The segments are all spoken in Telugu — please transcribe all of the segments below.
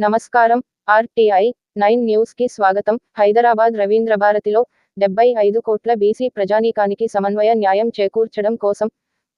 నమస్కారం. ఆర్టీఐ నైన్ న్యూస్కి స్వాగతం. హైదరాబాద్ రవీంద్ర భారతిలో డెబ్బై ఐదు కోట్ల బీసీ ప్రజానీకానికి సమన్వయ న్యాయం చేకూర్చడం కోసం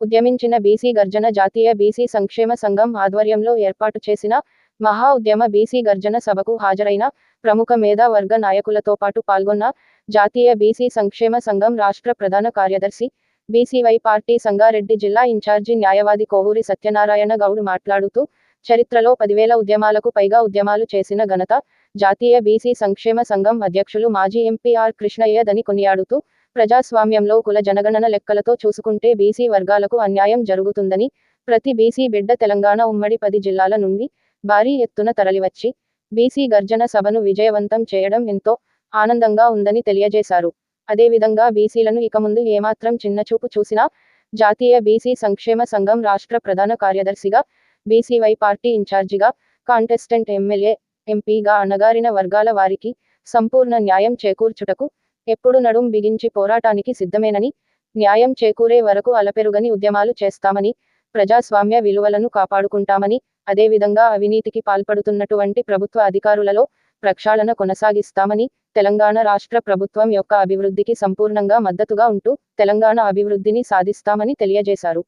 ఉద్యమించిన బీసీ గర్జన జాతీయ బీసీ సంక్షేమ సంఘం ఆధ్వర్యంలో ఏర్పాటు చేసిన మహా ఉద్యమ బీసీ గర్జన సభకు హాజరైన ప్రముఖ మేధావర్గ నాయకులతో పాటు పాల్గొన్న జాతీయ బీసీ సంక్షేమ సంఘం రాష్ట్ర ప్రధాన కార్యదర్శి బీసీవై పార్టీ సంగారెడ్డి జిల్లా ఇన్ఛార్జి న్యాయవాది కోవూరి సత్యనారాయణ గౌడ్ మాట్లాడుతూ చరిత్రలో పదివేల ఉద్యమాలకు పైగా ఉద్యమాలు చేసిన ఘనత జాతీయ బీసీ సంక్షేమ సంఘం అధ్యక్షులు మాజీ ఎంపీఆర్ కృష్ణయ్యదని కొనియాడుతూ ప్రజాస్వామ్యంలో కుల జనగణన లెక్కలతో చూసుకుంటే బీసీ వర్గాలకు అన్యాయం జరుగుతుందని ప్రతి బీసీ బిడ్డ తెలంగాణ ఉమ్మడి పది జిల్లాల నుండి భారీ ఎత్తున తరలివచ్చి బీసీ గర్జన సభను విజయవంతం చేయడం ఎంతో ఆనందంగా ఉందని తెలియజేశారు. అదేవిధంగా బీసీలను ఇక ముందు ఏమాత్రం చిన్నచూపు చూసినా జాతీయ బీసీ సంక్షేమ సంఘం రాష్ట్ర ప్రధాన కార్యదర్శిగా బీసీవై పార్టీ ఇన్ఛార్జిగా కాంటెస్టెంట్ ఎమ్మెల్యే ఎంపీగా అణగారిన వర్గాల వారికి సంపూర్ణ న్యాయం చేకూర్చుటకు ఎప్పుడు నడుం బిగించి పోరాటానికి సిద్ధమేనని న్యాయం చేకూరే వరకు అలపెరుగని ఉద్యమాలు చేస్తామని ప్రజాస్వామ్య విలువలను కాపాడుకుంటామని అదేవిధంగా అవినీతికి పాల్పడుతున్నటువంటి ప్రభుత్వ అధికారులలో ప్రక్షాళన కొనసాగిస్తామని తెలంగాణ రాష్ట్ర ప్రభుత్వం యొక్క అభివృద్ధికి సంపూర్ణంగా మద్దతుగా ఉంటూ తెలంగాణ అభివృద్ధిని సాధిస్తామని తెలియజేశారు.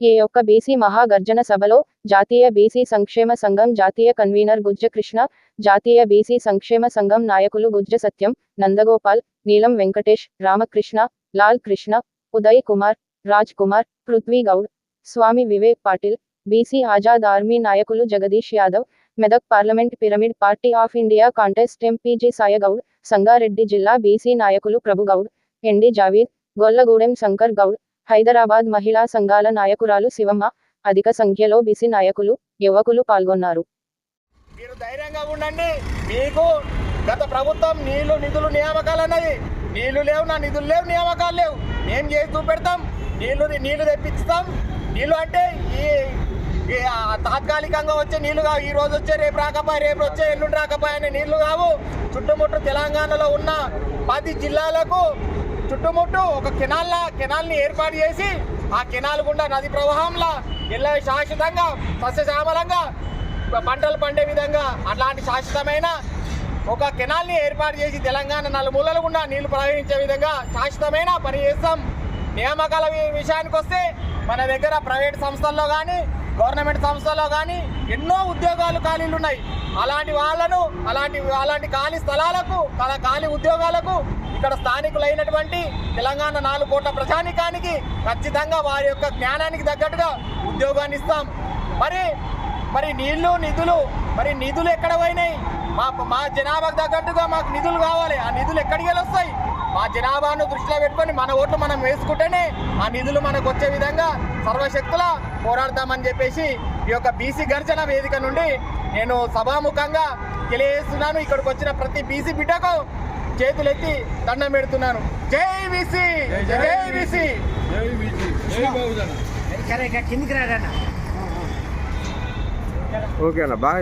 ఈ యొక్క బీసీ మహాగర్జన సభలో జాతీయ బీసీ సంక్షేమ సంఘం జాతీయ కన్వీనర్ గుజ్జ కృష్ణ జాతీయ బీసీ సంక్షేమ సంఘం నాయకులు గుజ్జ సత్యం నందగోపాల్ నీలం వెంకటేష్ రామకృష్ణ లాల్ కృష్ణ ఉదయ్ కుమార్ రాజ్ కుమార్ పృథ్వీ గౌడ్ స్వామి వివేక్ పాటిల్ బీసీ ఆజాద్ ఆర్మీ నాయకులు Jagadish Yadav Medak parliament pyramid party of India contest MPG Saigoud Sangareddy జిల్లా బీసీ నాయకులు ప్రభుగౌడ్ ఎండి జావీద్ గొల్లగూడెం శంకర్ గౌడ్ హైదరాబాద్ మహిళా సంఘాల నాయకురాలు శివమ్మ అధిక సంఖ్యలో బిసి నాయకులు యువకులు పాల్గొన్నారు. మీరు ధైర్యంగా ఉండండి. మీకు గత ప్రభుత్వం నీళ్ళు నిధులు నియామకాలు అన్నది నీళ్ళు లేవు నా నిధులు లేవు నియామకాలు లేవు. ఏం చేసి చూపెడతాం. నీళ్ళు నీళ్ళు తెప్పిస్తాం. నీళ్ళు అంటే ఈ తాత్కాలికంగా వచ్చే నీళ్ళు కావు. ఈ రోజు వచ్చే రేపు రాకపోయి రేపు వచ్చే ఎల్లుండి రాకపోయి అనే నీళ్ళు కావు. చుట్టుముట్టు తెలంగాణలో ఉన్న పది జిల్లాలకు చుట్టుముట్టు ఒక కెనాల్లా కెనాల్ని ఏర్పాటు చేసి ఆ కెనాల్ గుండా నది ప్రవాహంలా ఇళ్ళ శాశ్వతంగా సస్యశ్యామలంగా పంటలు పండే విధంగా అట్లాంటి శాశ్వతమైన ఒక కెనాల్ని ఏర్పాటు చేసి తెలంగాణ నలుమూలలు గుండా నీళ్ళు ప్రవహించే విధంగా శాశ్వతమైన పని చేస్తాం. నియామకాల విషయానికి వస్తే మన దగ్గర ప్రైవేట్ సంస్థల్లో కానీ గవర్నమెంట్ సంస్థల్లో కానీ ఎన్నో ఉద్యోగాలు ఖాళీలు ఉన్నాయి అలాంటి వాళ్ళను అలాంటి అలాంటి ఖాళీ స్థలాలకు అలా ఖాళీ ఉద్యోగాలకు ఇక్కడ స్థానికులైనటువంటి తెలంగాణ నాలుగు కోట్ల ప్రజానికానికి ఖచ్చితంగా వారి యొక్క జ్ఞానానికి తగ్గట్టుగా ఉద్యోగాన్ని ఇస్తాం. మరి మరి నీళ్ళు నిధులు మరి నిధులు ఎక్కడ పోయినాయి? మా మా జనాభాకు తగ్గట్టుగా మాకు నిధులు కావాలి. ఆ నిధులు ఎక్కడికి వెళ్ళొస్తాయి? జనాభాను దృష్టిలో పెట్టుకొని మన ఓట్లు మనం వేసుకుంటేనే ఆ నిధులు మనకు వచ్చే విధంగా సర్వశక్తుల పోరాడతామని చెప్పేసి ఈ యొక్క బీసీ గర్జన వేదిక నుండి నేను సభాముఖంగా తెలియజేస్తున్నాను. ఇక్కడికి వచ్చిన ప్రతి బీసీ బిడ్డకు చేతులెత్తి దండం పెడుతున్నాను. జై బీసీ! జై బీసీ! ఓకే అన్న బాగా